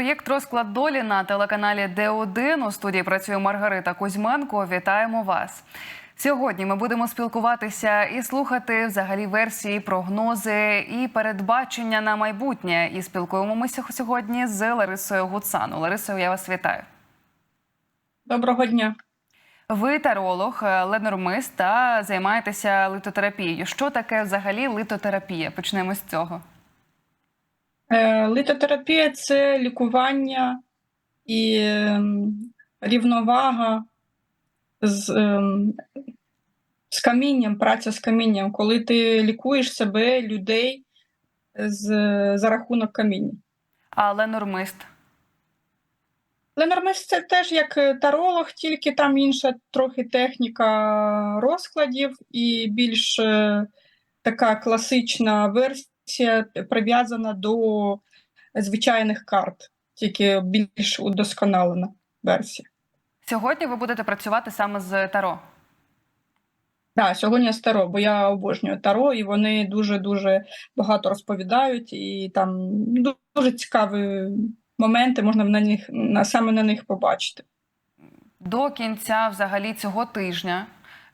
Проєкт розклад долі на телеканалі Д1. У студії працює Маргарита Кузьменко. Вітаємо вас. Сьогодні ми будемо спілкуватися і слухати взагалі версії, прогнози і передбачення на майбутнє. І спілкуємося сьогодні з Ларисою Гуцану. Ларисою, я вас вітаю. Доброго дня. Ви таролог, ленормист та займаєтеся литотерапією. Що таке взагалі литотерапія? Почнемо з цього. Е, Литотерапія це лікування і ем, рівновага з, ем, з камінням, праця з камінням, коли ти лікуєш себе, людей з, за рахунок каміння. А ленормист? Ленормист це теж як таролог, тільки там інша трохи техніка розкладів і більш е, така класична версія прив'язана до звичайних карт, тільки більш удосконалена версія. Сьогодні ви будете працювати саме з таро. Так, сьогодні з таро, бо я обожнюю таро, і вони дуже-дуже багато розповідають, і там дуже цікаві моменти можна на них на саме на них побачити. До кінця взагалі цього тижня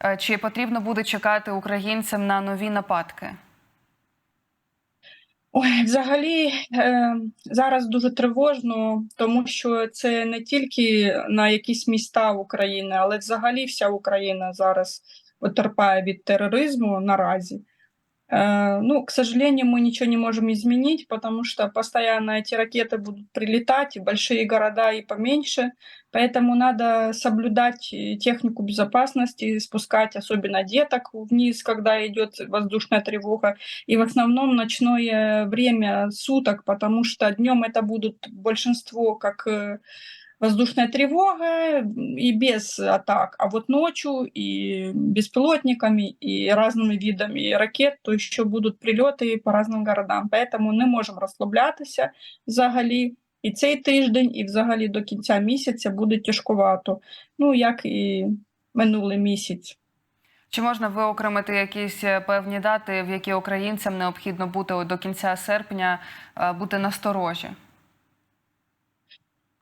е, чи потрібно буде чекати українцям на нові нападки? Ой, взагалі е, зараз дуже тривожно, тому що це не тільки на якісь міста України, але взагалі вся Україна зараз потерпає від тероризму наразі. Э, Ну, к сожалению, мы ничего не можем изменить, потому что постоянно эти ракеты будут прилетать, и большие города, и поменьше. Поэтому надо соблюдать э, технику безопасности, спускать особенно деток вниз, когда идет воздушная тревога. И в основном ночное время суток, потому что днем это будут большинство как э, воздушная тревога и без атак, а вот ночью и беспилотниками, и разными видами ракет, то еще будуть прильоти по різним городам. Поэтому не можемо розслаблятися взагалі. І цей тиждень, і взагалі до кінця місяця буде тяжкувато, ну як і минулий місяць. Чи можна виокремити якісь е, певні дати, в які українцям необхідно бути до кінця серпня, е, бути насторожі?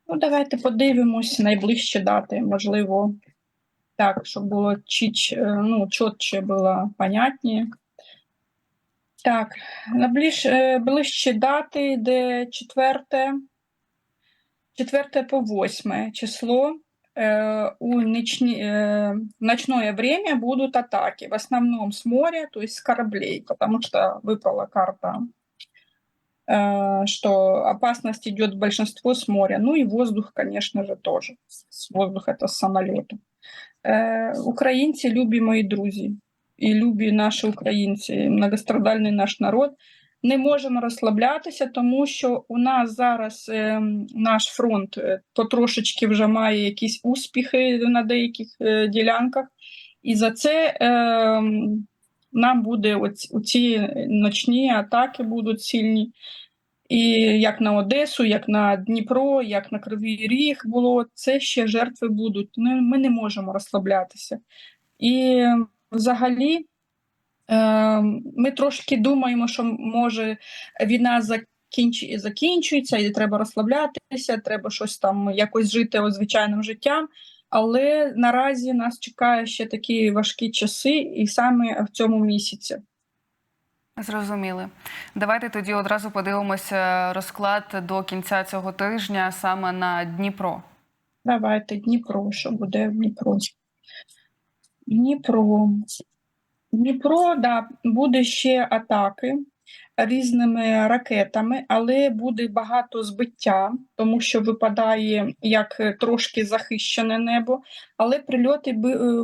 Ну, давайте подивимось найближчі дати, можливо, так, щоб було чіч, е, ну, чітче було понятніше. Так, найближчі е, ближчі дати йде 4, 4 по 8 число. Э, У ночни, э, в ночное время будут атаки, в основном с моря, то есть с кораблей, потому что выпала карта э, что опасность идет большинство с моря. Ну и воздух, конечно же, тоже. С воздух это с самолета. Э, Українці любі мої друзі, і любі наші українці, многострадальний наш народ. Не можемо розслаблятися, тому що у нас зараз е, наш фронт е, потрошечки вже має якісь успіхи на деяких е, ділянках, і за це е, нам буде оці, ночні атаки будуть сильні. І як на Одесу, як на Дніпро, як на Кривий Ріг було, це ще жертви будуть. Ми не можемо розслаблятися. І взагалі е, ми трошки думаємо, що може війна закінч... закінчується, і треба розслаблятися, треба щось там якось жити звичайним життям. Але наразі нас чекає ще такі важкі часи, і саме в цьому місяці. Зрозуміли. Давайте тоді одразу подивимося розклад до кінця цього тижня саме на Дніпро. Давайте Дніпро, що буде в Дніпро. Дніпро. Дніпро, да, буде ще атаки різними ракетами, але буде багато збиття, тому що випадає як трошки захищене небо, але прильоти е,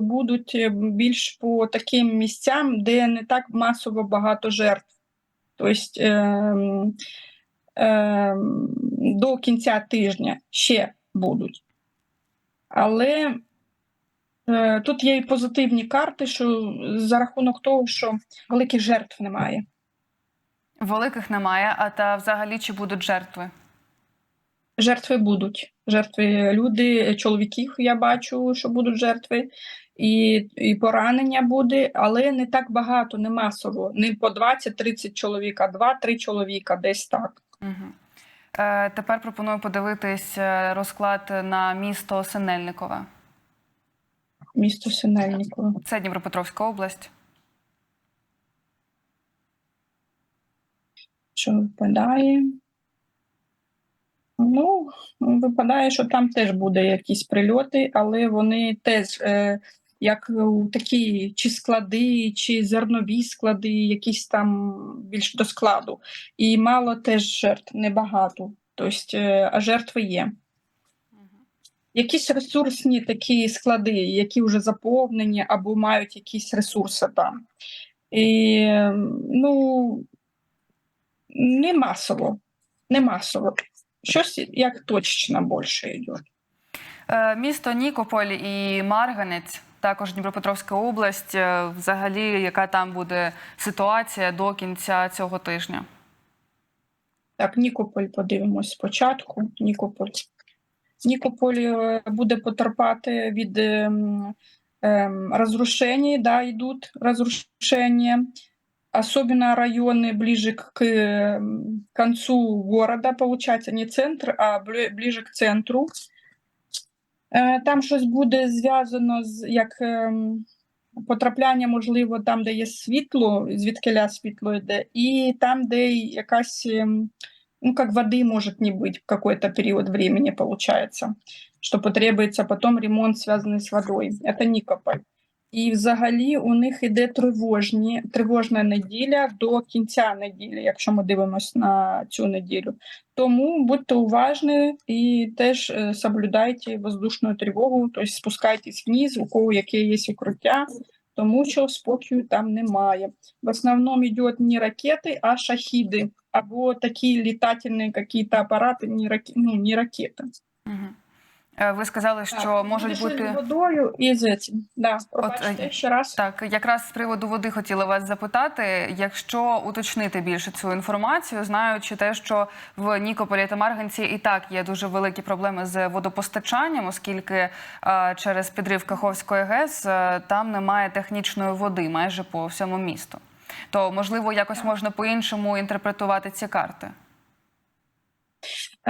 будуть більш по таким місцям, де не так масово багато жертв. Тобто ем, ем, до кінця тижня ще будуть. Але е, тут є і позитивні карти, що за рахунок того, що великих жертв немає. Великих немає, а та взагалі чи будуть жертви? Жертви будуть. Жертви люди, чоловіків я бачу, що будуть жертви, і, і поранення буде, але не так багато, не масово. Не по 20-30 чоловік, а 2-3 чоловіка, десь так. Угу. Е, Тепер пропоную подивитись е, розклад на місто Синельникове. Місто Синельникове. Це Дніпропетровська область. Що випадає? Ну, випадає, що там теж буде якісь прильоти, але вони теж е, як у такі чи склади, чи зернові склади, якісь там більш до складу. І мало теж жертв, небагато. Тобто, е, а жертви є. Якісь ресурсні такі склади, які вже заповнені або мають якісь ресурси там. І, е, ну, не масово. Не масово. Щось як точечно більше йде. Е, Місто Нікополь і Марганець, також Дніпропетровська область. Е, Взагалі, яка там буде ситуація до кінця цього тижня? Так, Нікополь подивимось спочатку. Нікополь. Нікополь е, буде потерпати від ем, ем, розрушень, да, йдуть розрушення. Особенно районы ближе к м, концу города, получается, не центр, а бли- ближе к центру. Е, Там щось буде зв'язано з як ем, потрапляння, можливо, там, де є світло, звідкиля світло йде, і там, де якась, ем, ну, как воды может не быть в какой-то период времени, получается, что потребуется потом ремонт, связанный с водой. Это Нікополь. І взагалі у них іде тривожні, тривожна неділя до кінця неділі, якщо ми дивимося на цю неділю. Тому будьте уважні і теж е, соблюдайте воздушну тривогу, тобто спускайтесь вниз, у кого яке є укриття, тому що спокою там немає. В основному йдуть не ракети, а шахіди, або такі літательні якісь апарати, не, раке, ну, не ракети. Мгм. Е, Ви сказали, що Так, можуть бути водою і з цим. Да, пробачте е, ще раз. Так, якраз з приводу води хотіла вас запитати, якщо уточнити більше цю інформацію, знаючи те, що в Нікополі та Марганці і так є дуже великі проблеми з водопостачанням, оскільки е, через підрив Каховської ГЕС е, там немає технічної води майже по всьому місту. То можливо якось можна по-іншому інтерпретувати ці карти.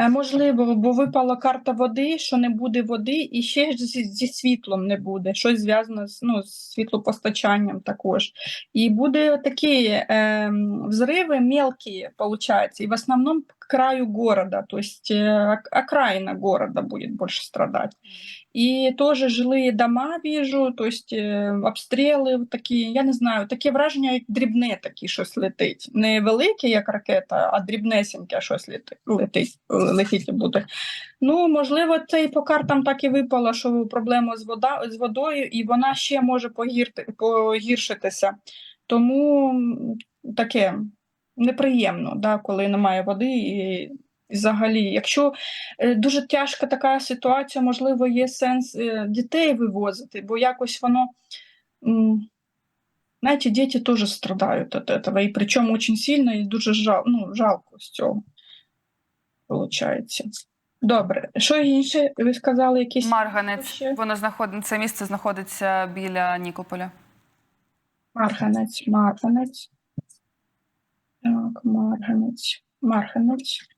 Е, Можливо, бо випала карта води, що не буде води, і ще зі, зі світлом не буде. Щось зв'язано з, ну, з світлопостачанням також. І буде такі е, взриви мелкі, получается, і в основному краю города, то есть ок- окраина города будет больше страдать. І теж жилі дома вижу, то есть е, обстріли такі, я не знаю, таке враження, як дрібне такі щось летить. Не велике, як ракета, а дрібнесеньке щось летить, летить буде. Ну, можливо, це і по картам так і випало, що проблема з, вода, з водою, і вона ще може погірти, погіршитися. Тому таке неприємно, да, коли немає води. І, взагалі, якщо е, дуже тяжка така ситуація, можливо, є сенс е, дітей вивозити, бо якось воно. Знаєте, діти теж страдають від этого, і причому дуже сильно, і дуже жал, ну, жалко з цього Получається. Добре. Що інше? Ви сказали якісь Марганець, ще? воно знаходить це місце знаходиться біля Нікополя. Марганець, Марганець. Так, Марганець, Марганець.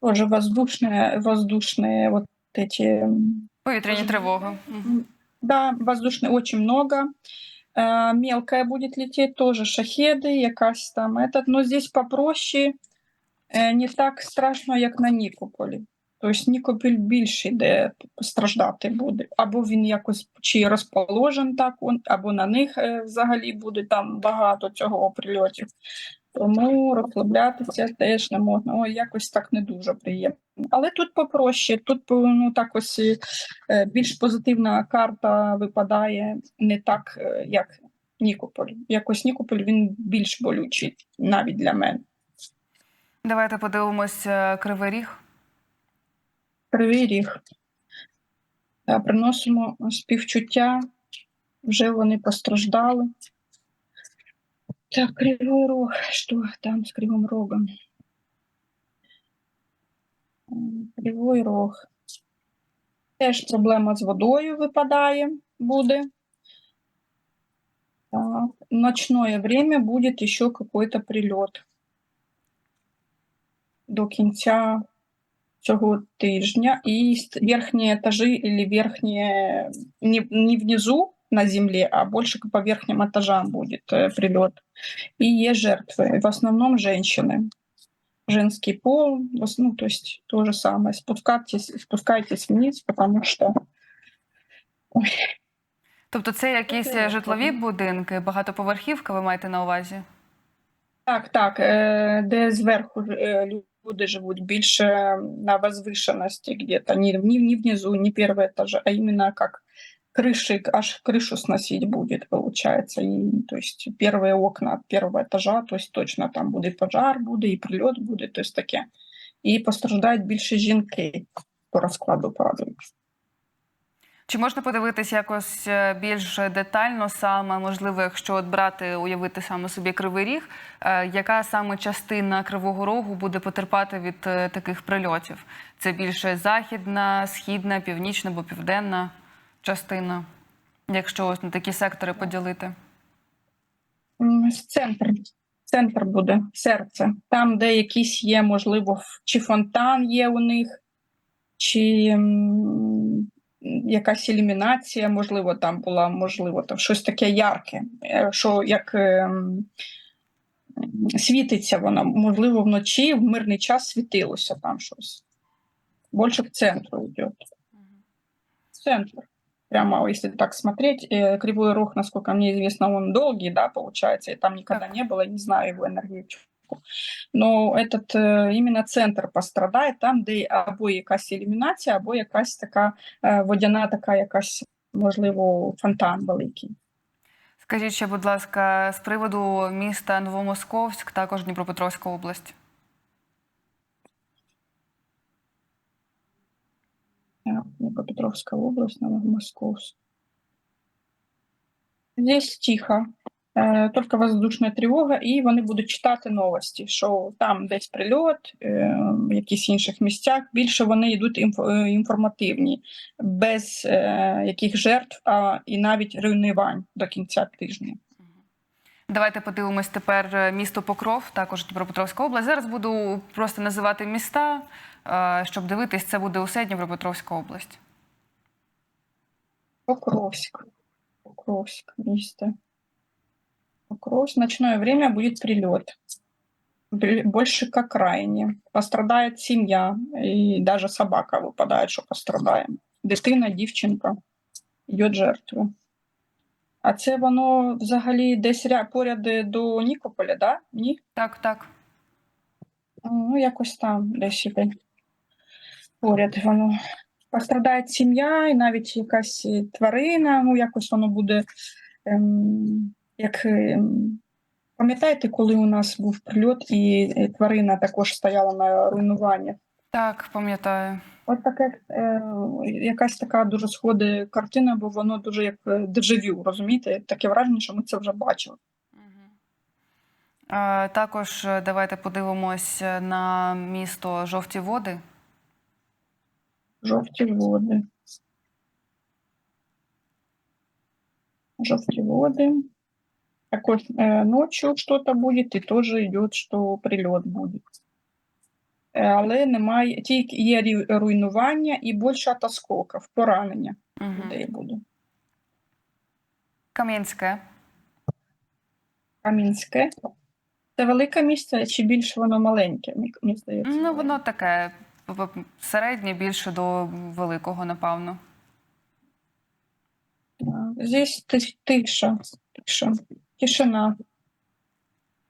Тоже воздушные, воздушные вот эти м, Повітряні Дуже тривоги. Мгм. Да, воздушные очень много. Э, мелкая будет лететь, тоже шахеды, якась там этот. Но здесь попроще, э, не так страшно, як на Нікополі. Тобто Нікополь більше де страждати буде. Або він якось чи розположен так, або на них е, взагалі буде там багато цього прильотів. Тому розслаблятися теж не можна. Ой, якось так не дуже приємно. Але тут попроще, тут ну, так ось е, більш позитивна карта випадає не так, е, як Нікополь. Якось Нікополь він більш болючий навіть для мене. Давайте подивимось е, Кривий Ріг. Кривий ріг. Приносимо співчуття, вже вони постраждали. Так, кривий рог, що там з кривим рогом? Кривий рог. Теж проблема з водою випадає, буде. Так, ночное время будет еще какой-то прилет до кінця цього тижня. І ст- верхні етажі или верхні не, не внизу на земле, а больше по верхним этажам будет э, прилет. И есть жертвы, в основном женщины. Женский пол, в ос- ну, то есть то же самое. Спускайтесь, спускайтесь вниз, потому что Тобто, це якісь Це житлові будинки, багатоповерхівка, ви маєте на увазі? Так, так, е, де зверху е, люди живуть більше на возвышенности где-то, не, не, не внизу, не первый этаж, а именно как крыши, аж крышу сносить будет, получается. И, то есть первые окна от первого этажа, то есть точно там буде і пожар, буде, і прильот буде, то есть таке. І постраждають більше жінки по розкладу падають. Чи можна подивитися якось е, більш детально саме, можливо, якщо от брати, уявити саме собі кривий ріг, е, яка саме частина кривого рогу буде потерпати від е, таких прильотів? Це більше західна, східна, північна або південна частина, якщо ось на такі сектори поділити? Центр. Центр буде серце. Там, де якісь є, можливо, чи фонтан є у них, чи якась ілюмінація, можливо, там була, можливо, там щось таке ярке, е, що як ем, м, світиться воно, можливо, вночі в мирний час світилося там щось. Більше к центру йде. Центр. Прямо, если так смотреть, э, Кривой Рог, насколько мне известно, он долгий, да, получается, и там никогда Так. не было, не знаю его энергетику. Но этот э, именно центр пострадає, там, де або якась ілюмінація, або якась така е, водяна, така якась, можливо, фонтан великий. Скажіть ще, будь ласка, з приводу міста Новомосковськ, також Дніпропетровська область. Так, Днепропетровская область, Новомосковск. Здесь тихо, только воздушна тривога, і вони будуть читати новості, що там десь прильот, е, в якихось інших місцях. Більше вони йдуть е, інформативні, без е, яких жертв, а і навіть руйнувань до кінця тижня. Давайте подивимось тепер е, місто Покров, також Дніпропетровська область. Зараз буду просто називати міста, е, щоб дивитись, це буде усе Дніпропетровська область. Покровск. Покровск, место. Покровск. Ночное время будет прилет. Больше к окраине. Пострадает семья, и даже собака выпадает, что пострадає. Дитина, дівчинка, йде жертва. А це воно взагалі десь поряд до Нікополя, да? Ні? Так, так. Ну, якось там десь іде. Поряд воно. Пострадає сім'я, і навіть якась тварина, ну якось воно буде. Ем, як, ем, пам'ятаєте, коли у нас був прильот, і е, тварина також стояла на руйнуванні? Так, пам'ятаю. От таке, е, якась така дуже сходить картина, бо воно дуже як е, дежавю, розумієте? Таке враження, що ми це вже бачили. Також давайте подивимось на місто Жовті Води. Жовті води. Жовті води. Також э, ночью что-то будет, і теж йде, що прильот буде. Е, Але немає, тільки є руйнування і більше від осколків, поранення Угу. людей буде. Кам'янське. Камінське. Це велике місце чи більше воно маленьке? Мені- здається. Ну, воно таке середнє, більше до великого, напевно. Здесь тиша, тиша, тишина.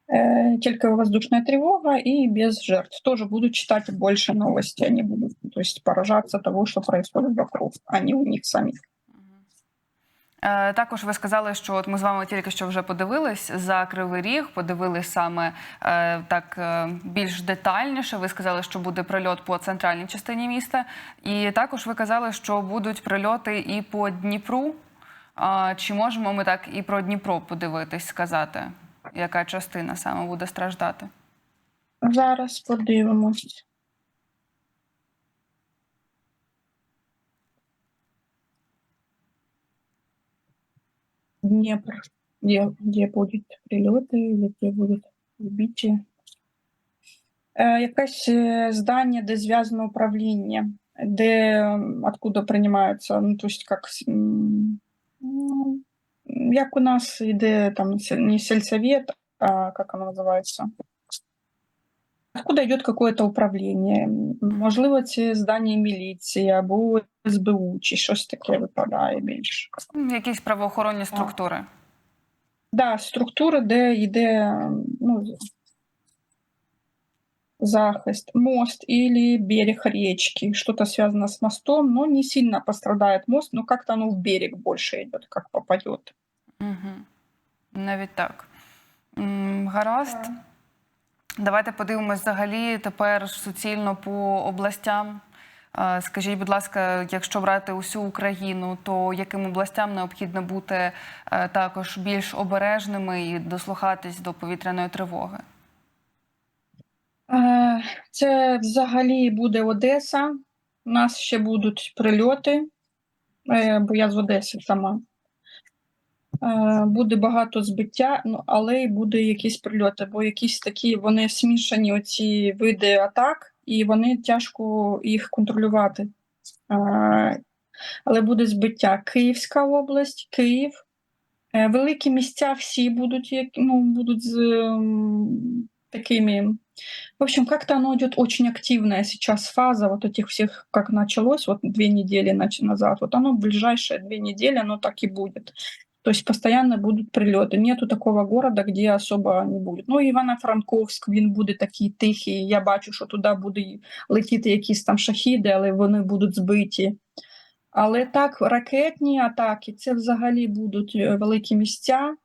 Э, Только воздушная тревога и без жертв. Тоже будут читать больше новости, они будут, то есть поражаться того, что происходит вокруг, а не у них самих. Е, Також ви сказали, що от ми з вами тільки що вже подивились за Кривий Ріг, подивились саме е, так е, більш детальніше. Ви сказали, що буде прильот по центральній частині міста, і також ви казали, що будуть прильоти і по Дніпру. А, Чи можемо ми так і про Дніпро подивитись, сказати, яка частина саме буде страждати? Зараз подивимось. Днепр. Где, где будет прилеты или где будет? Е, Якесь е, здання, де зв'язано управління, де откуда приймаються, ну, то есть как, м, ну, як у нас іде там не сельсовет, а как оно називається? Откуда йде какое-то управління? Можливо, це здання міліції або СБУ, чи щось таке випадає більше. Якісь правоохоронні структури. Да, структури, де йде ну, захист, мост или берег речки, что-то связано с мостом, но не сильно пострадает мост, но как-то оно в берег больше идет, как попадет. Угу. Навіть так. М, Гаразд. Давайте подивимось взагалі тепер суцільно по областям. Е, Скажіть, будь ласка, якщо брати усю Україну, то яким областям необхідно бути е, також більш обережними і дослухатись до повітряної тривоги? Е, Це взагалі буде Одеса. У нас ще будуть прильоти, е, бо я з Одеси сама. Е, Буде багато збиття, ну, але й буде якісь прильоти, бо якісь такі вони смішані оці види атак, і вони тяжко їх контролювати. Е, Але буде збиття. Київська область, Київ. Е, Великі місця всі будуть, ну, будуть з ем, такими в общем, как-то оно идет очень активная сейчас фаза вот этих всех, как началось вот две недели назад, вот оно в ближайшие две недели оно так и будет. То есть постоянно будут прильоти. Нету такого города, где особо не будет. Ну, Івано-Франковськ, він буде такий тихий. Я бачу, що туди будуть летіти якісь там шахіди, але вони будуть збиті. Але так, ракетні атаки це взагалі будуть е, великі місця.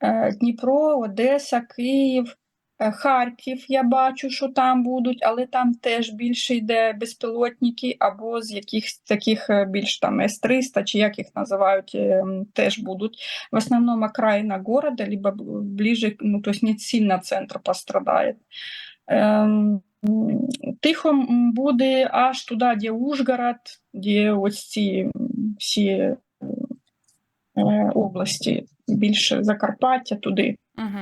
Е, Дніпро, Одеса, Київ, Харків, я бачу, що там будуть, але там теж більше йде безпілотники, або з якихось таких е, більш там С-300, чи як їх називають, е, теж будуть. В основному окраїна города, либо ближе, ну, то не сильно центр пострадає. Ем, Тихо буде аж туди, де Ужгород, де ось ці всі е, е, області, більше Закарпаття туди. Угу.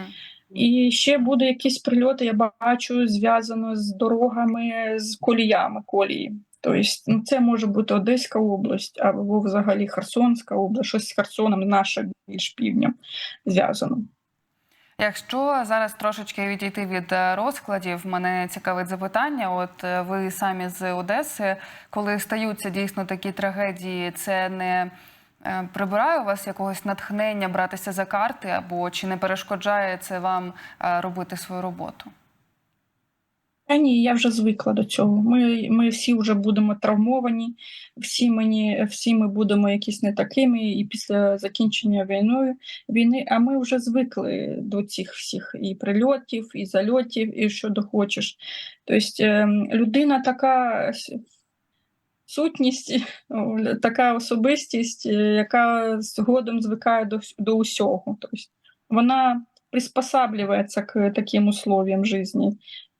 І ще буде якісь прильоти, я бачу, зв'язано з дорогами, з коліями колії. Тобто, ну, це може бути Одеська область або взагалі Херсонська область, щось з Херсоном, наше більш півднем зв'язано. Якщо зараз трошечки відійти від е, розкладів, мене цікавить запитання. От е, ви самі з Одеси, коли стаються дійсно такі трагедії, це не прибирає у вас якогось натхнення братися за карти, або чи не перешкоджає це вам е, робити свою роботу? Та ні, я вже звикла до цього. Ми, ми всі вже будемо травмовані, всі, мені, всі ми будемо якісь не такими, і після закінчення війною, війни, а ми вже звикли до цих всіх і прильотів, і зальотів, і що дохочеш. Тобто ем, людина така сутність, така особистість, е, яка згодом звикає до, до усього. Тобто вона приспосаблюється к таким условиям життя.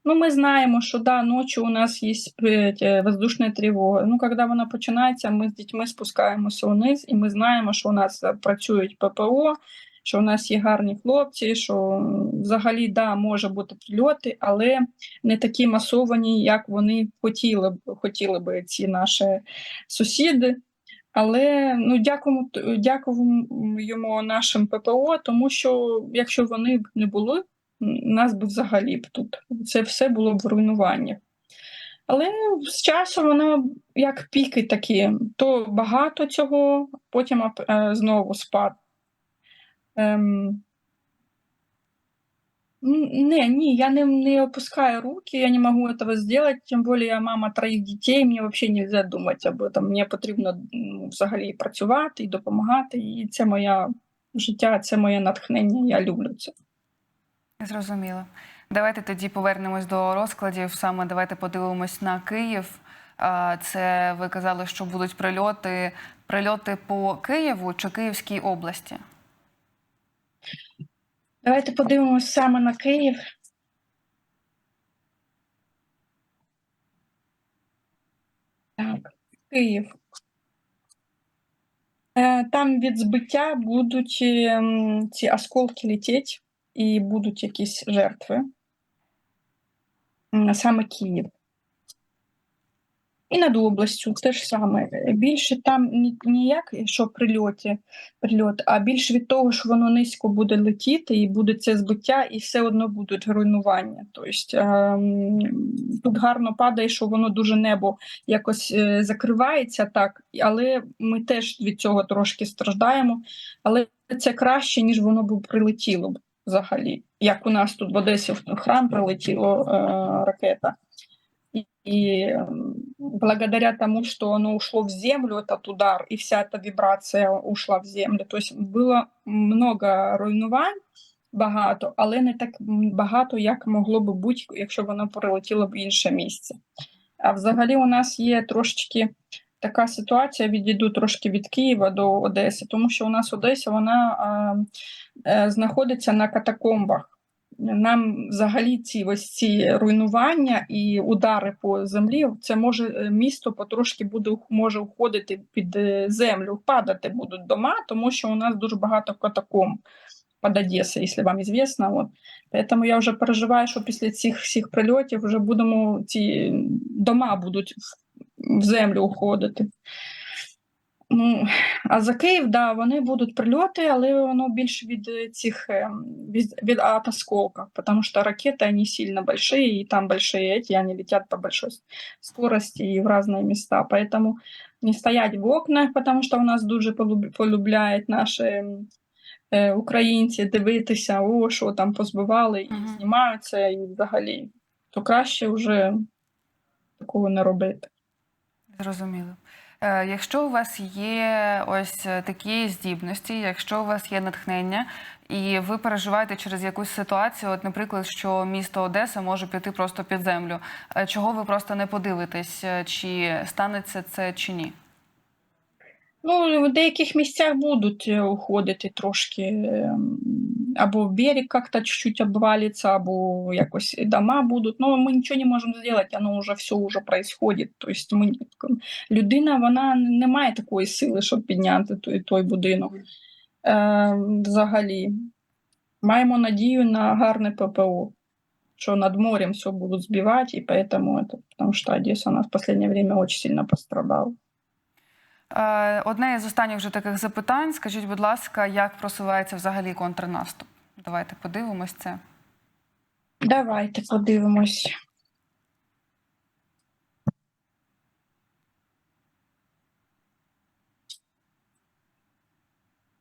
Ну, ми знаємо, що да, ночі у нас є е, воздушна тривога. Ну, коли вона починається, ми з дітьми спускаємося вниз, і ми знаємо, що у нас е, працюють ППО, що у нас є гарні хлопці, що взагалі да, може бути прильоти, але не такі масовані, як вони хотіли б хотіли би ці наші сусіди. Але ну дякуємо дякуємо нашим ППО, тому що якщо вони б не були, нас би взагалі б тут це все було б в руйнуванні. Але з часом воно як піки такі, то багато цього, потім знову спад. Ем, Не, ні, я не, не опускаю руки, я не могу этого сделать, тем более я мама троїх дітей, мені взагалі не можна думати об этом. Мені потрібно взагалі працювати і допомагати, і це моє життя, це моє натхнення, я люблю це. Зрозуміло. Давайте тоді повернемось до розкладів. Саме давайте подивимось на Київ. Це ви казали, що будуть прильоти, прильоти по Києву чи Київській області. Давайте подивимось саме на Київ. Так, Київ. Е, Там від збиття будуть ем, ці осколки летіти і будуть якісь жертви. саме Київ. І над областю те ж саме. Більше там ніяк, що прильоті, прильот, а більше від того, що воно низько буде летіти, і буде це збиття, і все одно будуть руйнування. Тобто ем, тут гарно падає, що воно дуже небо якось е, закривається так, але ми теж від цього трошки страждаємо. Але це краще, ніж воно б прилетіло б взагалі. Як у нас тут в Одесі в храм прилетіло е, ракета. И, благодаря тому, что оно ушло в землю, этот удар, и вся эта вибрація ушла в землю. Тобто було много руйнувань, багато, але не так багато, як могло би бути, якщо воно прилетіло б в інше місце. А взагалі у нас є трошечки така ситуація, відійду трошки від Києва до Одеси, тому що у нас Одеса вона а, е, знаходиться на катакомбах. Нам взагалі ці ось ці руйнування і удари по землі, це може е, місто потрошки буде може уходити під е, землю, падати будуть дома, тому що у нас дуже багато катакомб під Одесою, якщо вам известно. От. Тому я вже переживаю, що після цих всіх прильотів вже будемо ці дома будуть в землю уходити. Ну, а за Київ, да, вони будуть прильоти, але воно більше від е, цих ем, від, від от осколков, потому что ракеты, они сильно большие, и там большие эти, они летят по большой с- скорости и в разные места. Поэтому не стоять в окнах, потому що у нас дуже полюб- полюбляють наші ем, е, українці дивитися, о, що там позбивали, і Мгм. знімаються, і взагалі. То краще вже такого не робити. Зрозуміло. Е, Якщо у вас є ось е, такі здібності, якщо у вас є натхнення, і ви переживаєте через якусь ситуацію, от, наприклад, що місто Одеса може піти просто під землю, е, чого ви просто не подивитесь, чи станеться це чи ні? Ну, в деяких місцях будуть е, уходити трошки, ем, або берег как-то чуть-чуть обвалится, або якось дома будуть. Ну, ми нічого не можемо зробити, воно вже все вже происходит. Тобто ми, людина вона не має такої сили, щоб підняти той, той будинок. Е, взагалі, маємо надію на гарне ППО, що над морем все будуть збивати, і поэтому это, потому что Одесса у нас в последнее время очень сильно пострадала. Е, Одне із останніх вже таких запитань. Скажіть, будь ласка, як просувається взагалі контрнаступ? Давайте подивимось це. Давайте подивимось.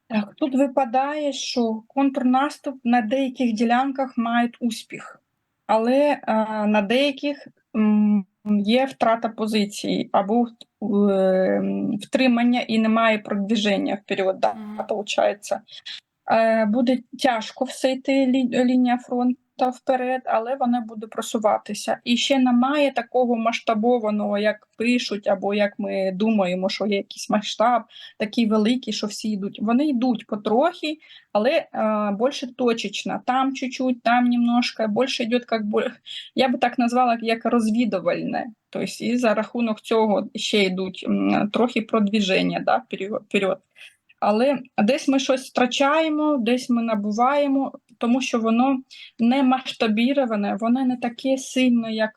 Так, тут випадає, що контрнаступ на деяких ділянках має успіх, але е, на деяких м, є втрата позиції або е, втримання і немає продвіження вперед. Да, виходить. Е, Буде тяжко все йти лі- лінія фронту вперед, але вона буде просуватися. І ще немає такого масштабованого, як пишуть, або як ми думаємо, що є якийсь масштаб такий великий, що всі йдуть. Вони йдуть потрохи, але е, більше точечно. Там чуть-чуть, там немножко, більше йде, як я би так назвала, як розвідувальне. Тобто, і за рахунок цього ще йдуть трохи продвіження да, вперед. Але десь ми щось втрачаємо, десь ми набуваємо, тому що воно не масштабіроване, воно не таке сильно, як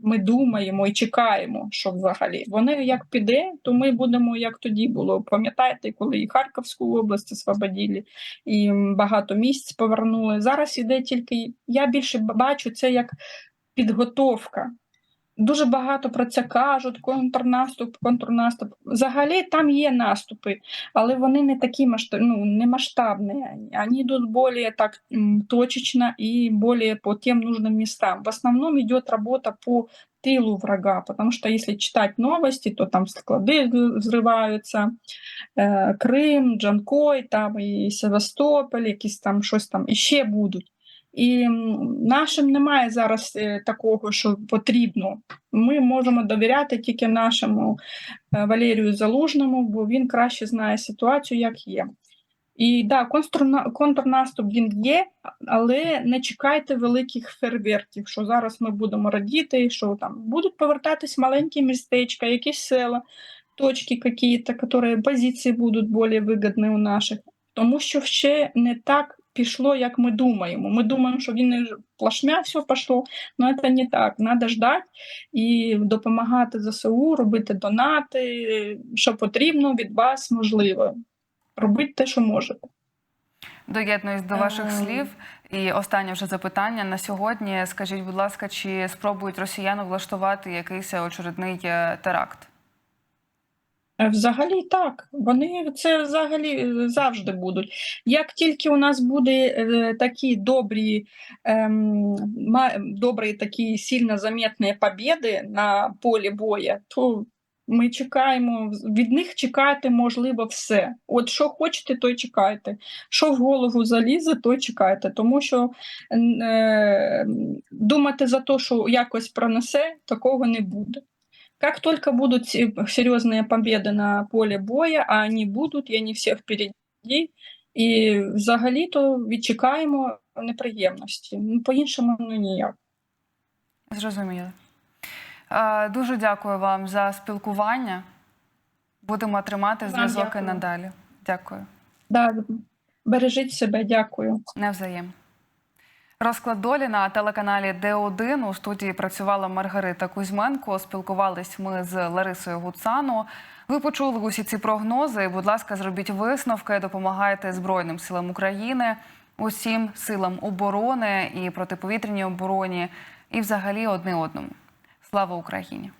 ми думаємо і чекаємо, що взагалі. Воно як піде, то ми будемо як тоді було. Пам'ятаєте, коли і Харківську область освободили, і багато місць повернули. Зараз іде тільки я більше бачу це як підготовка. Дуже багато про це кажуть: контрнаступ, контрнаступ. Взагалі там є наступи, але вони не такі масштаб, ну, не масштабні. Вони йдуть більш так м, точечно і більш по тим нужним местам. В основном идет работа по тылу врага, потому что если читать новости, то там склады взрываются, е, Крим, Джанкой, там і Севастополь, якісь там щось там іще будуть. І нашим немає зараз е, такого, що потрібно. Ми можемо довіряти тільки нашому е, Валерію Залужному, бо він краще знає ситуацію, як є. І да, контрна- контрнаступ він є, але не чекайте великих фейерверків, що зараз ми будемо радіти, що там будуть повертатись маленькі містечка, якісь села, точки которые позиції будуть більш вигідні у наших, тому що ще не так пішло, як ми думаємо. Ми думаємо, що він плашмя все пішло, але це не так. Треба ждати і допомагати ЗСУ, робити донати, що потрібно від вас можливо. Робити те, що можете. Доєднуюсь до ваших Ем. слів. І останнє вже запитання на сьогодні. Скажіть, будь ласка, чи спробують росіяни влаштувати якийсь очередний е, теракт? Е, Взагалі так. Вони це взагалі е, завжди будуть. Як тільки у нас буде е, такі добрі, ем, добрі такі сильно заметні побіди на полі бою, то ми чекаємо від них чекати можливо все. От що хочете, то й чекайте. Що в голову залізе, то й чекайте. Тому що е, думати за те, що якось пронесе, такого не буде. Как только будут се- серьезные победы на поле боя, а они будуть, і вони всі впереді, і взагалі то відчекаємо неприємності. Ну, по-іншому ну, ніяк. Зрозуміло. Дуже дякую вам за спілкування. Будемо тримати зв'язок і надалі. Дякую. Да, бережіть себе, дякую. Навзаєм. Розклад долі на телеканалі Д1 у студії працювала Маргарита Кузьменко. Спілкувались ми з Ларисою Гуцано. Ви почули усі ці прогнози. Будь ласка, зробіть висновки, допомагайте Збройним силам України, усім силам оборони і протиповітряній обороні, і взагалі одне одному. Слава Україні!